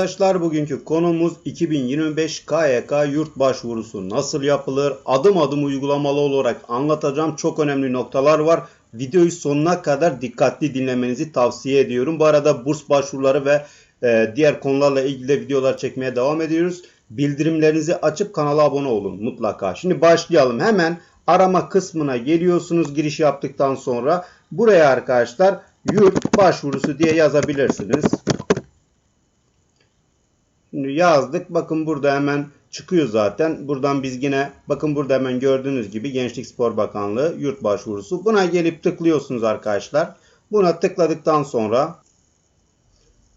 Arkadaşlar bugünkü konumuz 2025 KYK yurt başvurusu nasıl yapılır? Adım adım uygulamalı olarak anlatacağım. Çok önemli noktalar var. Videoyu sonuna kadar dikkatli dinlemenizi tavsiye ediyorum. Bu arada burs başvuruları ve e, diğer konularla ilgili de videolar çekmeye devam ediyoruz. Bildirimlerinizi açıp kanala abone olun mutlaka. Şimdi başlayalım. Hemen arama kısmına geliyorsunuz giriş yaptıktan sonra. Buraya arkadaşlar yurt başvurusu diye yazabilirsiniz. Yazdık. Bakın burada hemen çıkıyor zaten. Buradan biz yine bakın burada hemen gördüğünüz gibi Gençlik Spor Bakanlığı yurt başvurusu. Buna gelip tıklıyorsunuz arkadaşlar. Buna tıkladıktan sonra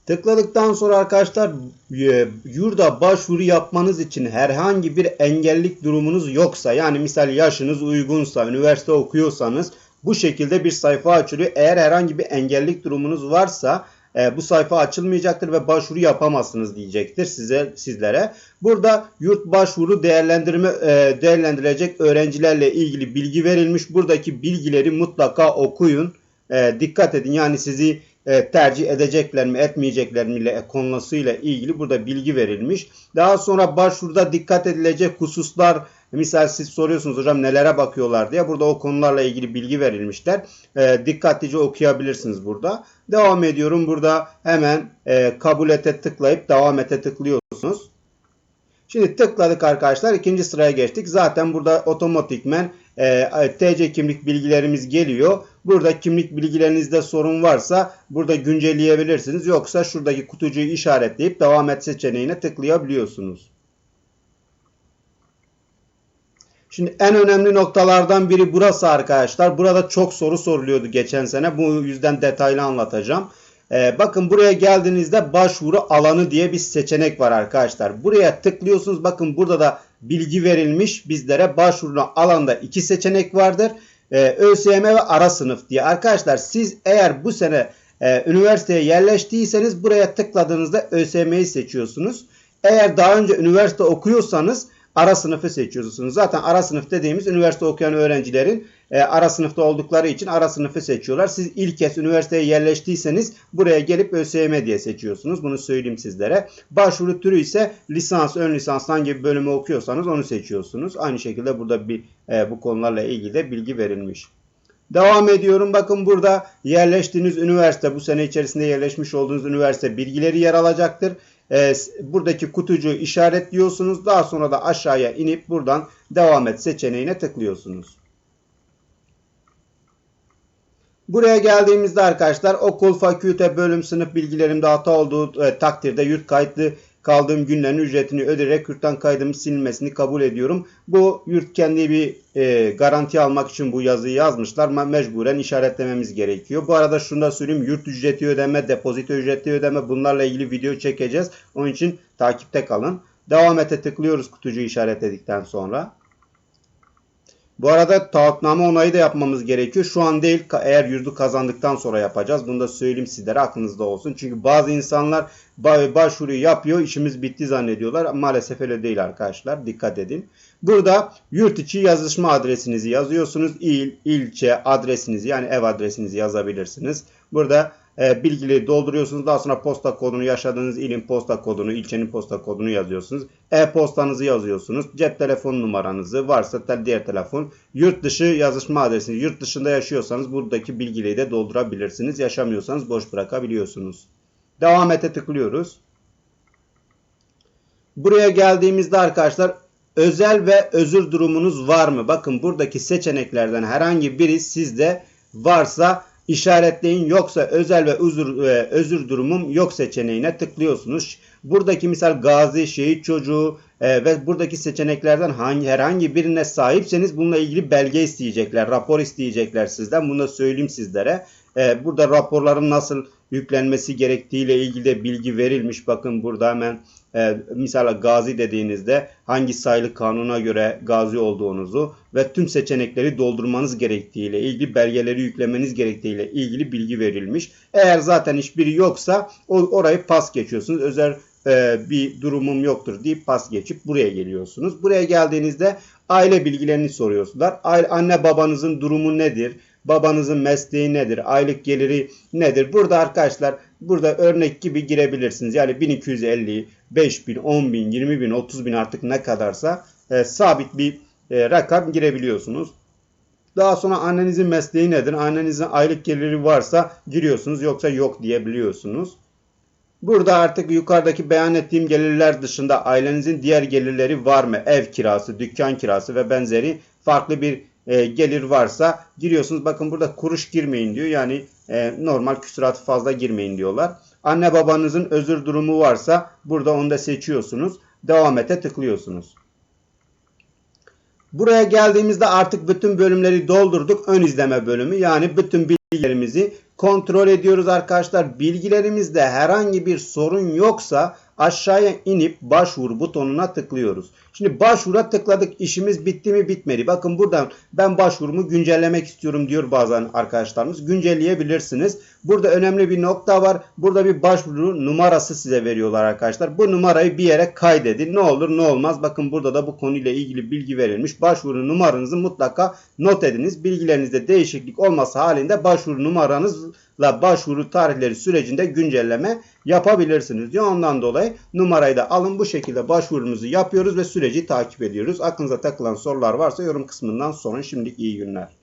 tıkladıktan sonra arkadaşlar e, yurda başvuru yapmanız için herhangi bir engellik durumunuz yoksa yani misal yaşınız uygunsa, üniversite okuyorsanız bu şekilde bir sayfa açılıyor. Eğer herhangi bir engellik durumunuz varsa e, bu sayfa açılmayacaktır ve başvuru yapamazsınız diyecektir size sizlere. Burada yurt başvuru değerlendirme e, değerlendirecek öğrencilerle ilgili bilgi verilmiş. Buradaki bilgileri mutlaka okuyun. E, dikkat edin. Yani sizi e, tercih edecekler mi etmeyecekler mi ile konusuyla ilgili burada bilgi verilmiş. Daha sonra başvuruda dikkat edilecek hususlar misal siz soruyorsunuz hocam nelere bakıyorlar diye burada o konularla ilgili bilgi verilmişler. E, dikkatlice okuyabilirsiniz burada. Devam ediyorum. Burada hemen e, kabul ete tıklayıp devam ete tıklıyorsunuz. Şimdi tıkladık arkadaşlar. ikinci sıraya geçtik. Zaten burada otomatikmen e, TC kimlik bilgilerimiz geliyor. Burada kimlik bilgilerinizde sorun varsa burada güncelleyebilirsiniz. Yoksa şuradaki kutucuğu işaretleyip devam et seçeneğine tıklayabiliyorsunuz. Şimdi en önemli noktalardan biri burası arkadaşlar. Burada çok soru soruluyordu geçen sene. Bu yüzden detaylı anlatacağım. Ee, bakın buraya geldiğinizde başvuru alanı diye bir seçenek var arkadaşlar. Buraya tıklıyorsunuz. Bakın burada da bilgi verilmiş bizlere. Başvuru alanda iki seçenek vardır. Ee, ÖSYM ve ara sınıf diye. Arkadaşlar siz eğer bu sene e, üniversiteye yerleştiyseniz buraya tıkladığınızda ÖSYM'yi seçiyorsunuz. Eğer daha önce üniversite okuyorsanız ara sınıfı seçiyorsunuz. Zaten ara sınıf dediğimiz üniversite okuyan öğrencilerin e, ara sınıfta oldukları için ara sınıfı seçiyorlar. Siz ilk kez üniversiteye yerleştiyseniz buraya gelip ÖSYM diye seçiyorsunuz. Bunu söyleyeyim sizlere. Başvuru türü ise lisans, ön lisans hangi bir bölümü okuyorsanız onu seçiyorsunuz. Aynı şekilde burada bir e, bu konularla ilgili de bilgi verilmiş. Devam ediyorum. Bakın burada yerleştiğiniz üniversite, bu sene içerisinde yerleşmiş olduğunuz üniversite bilgileri yer alacaktır e, buradaki kutucuğu işaretliyorsunuz. Daha sonra da aşağıya inip buradan devam et seçeneğine tıklıyorsunuz. Buraya geldiğimizde arkadaşlar okul, fakülte, bölüm, sınıf bilgilerimde hata olduğu e, takdirde yurt kayıtlı kaldığım günlerin ücretini ödeyerek yurttan kaydımın silinmesini kabul ediyorum. Bu yurt kendi bir e, garanti almak için bu yazıyı yazmışlar. Mecburen işaretlememiz gerekiyor. Bu arada şunu da söyleyeyim. Yurt ücreti ödeme, depozito ücreti ödeme bunlarla ilgili video çekeceğiz. Onun için takipte kalın. Devam ete tıklıyoruz kutucuğu işaretledikten sonra. Bu arada taahhütname onayı da yapmamız gerekiyor. Şu an değil eğer yurdu kazandıktan sonra yapacağız. Bunu da söyleyeyim sizlere aklınızda olsun. Çünkü bazı insanlar başvuruyu yapıyor işimiz bitti zannediyorlar. Maalesef öyle değil arkadaşlar. Dikkat edin. Burada yurt içi yazışma adresinizi yazıyorsunuz. İl, ilçe adresinizi yani ev adresinizi yazabilirsiniz. Burada e, bilgileri dolduruyorsunuz. Daha sonra posta kodunu, yaşadığınız ilin posta kodunu, ilçenin posta kodunu yazıyorsunuz. E-postanızı yazıyorsunuz. Cep telefon numaranızı, varsa diğer telefon. Yurt dışı yazışma adresini, yurt dışında yaşıyorsanız buradaki bilgileri de doldurabilirsiniz. Yaşamıyorsanız boş bırakabiliyorsunuz. Devam ete tıklıyoruz. Buraya geldiğimizde arkadaşlar özel ve özür durumunuz var mı? Bakın buradaki seçeneklerden herhangi biri sizde varsa işaretleyin yoksa özel ve özür, e, özür durumum yok seçeneğine tıklıyorsunuz. Buradaki misal gazi, şehit çocuğu e, ve buradaki seçeneklerden hangi herhangi birine sahipseniz bununla ilgili belge isteyecekler, rapor isteyecekler sizden. Bunu da söyleyeyim sizlere. E, burada raporların nasıl yüklenmesi gerektiğiyle ilgili de bilgi verilmiş. Bakın burada hemen e, mesela gazi dediğinizde hangi sayılı kanuna göre gazi olduğunuzu ve tüm seçenekleri doldurmanız gerektiğiyle ilgili belgeleri yüklemeniz gerektiğiyle ilgili bilgi verilmiş. Eğer zaten hiçbiri yoksa orayı pas geçiyorsunuz. Özel e, bir durumum yoktur deyip pas geçip buraya geliyorsunuz. Buraya geldiğinizde aile bilgilerini soruyorsunuz. Anne babanızın durumu nedir? Babanızın mesleği nedir, aylık geliri nedir? Burada arkadaşlar burada örnek gibi girebilirsiniz. Yani 1250, 5000, 10000, 20000, 30000 artık ne kadarsa e, sabit bir e, rakam girebiliyorsunuz. Daha sonra annenizin mesleği nedir? Annenizin aylık geliri varsa giriyorsunuz yoksa yok diyebiliyorsunuz. Burada artık yukarıdaki beyan ettiğim gelirler dışında ailenizin diğer gelirleri var mı? Ev kirası, dükkan kirası ve benzeri farklı bir e, gelir varsa giriyorsunuz. Bakın burada kuruş girmeyin diyor. Yani e, normal küsuratı fazla girmeyin diyorlar. Anne babanızın özür durumu varsa burada onu da seçiyorsunuz. Devam ete tıklıyorsunuz. Buraya geldiğimizde artık bütün bölümleri doldurduk. Ön izleme bölümü yani bütün bilgilerimizi kontrol ediyoruz arkadaşlar. Bilgilerimizde herhangi bir sorun yoksa aşağıya inip başvur butonuna tıklıyoruz. Şimdi başvura tıkladık. İşimiz bitti mi bitmedi. Bakın buradan ben başvurumu güncellemek istiyorum diyor bazen arkadaşlarımız. Güncelleyebilirsiniz. Burada önemli bir nokta var. Burada bir başvuru numarası size veriyorlar arkadaşlar. Bu numarayı bir yere kaydedin. Ne olur ne olmaz. Bakın burada da bu konuyla ilgili bilgi verilmiş. Başvuru numaranızı mutlaka not ediniz. Bilgilerinizde değişiklik olması halinde başvuru numaranızla başvuru tarihleri sürecinde güncelleme yapabilirsiniz diyor. Ondan dolayı numarayı da alın. Bu şekilde başvurumuzu yapıyoruz ve süreci takip ediyoruz. Aklınıza takılan sorular varsa yorum kısmından sorun. Şimdilik iyi günler.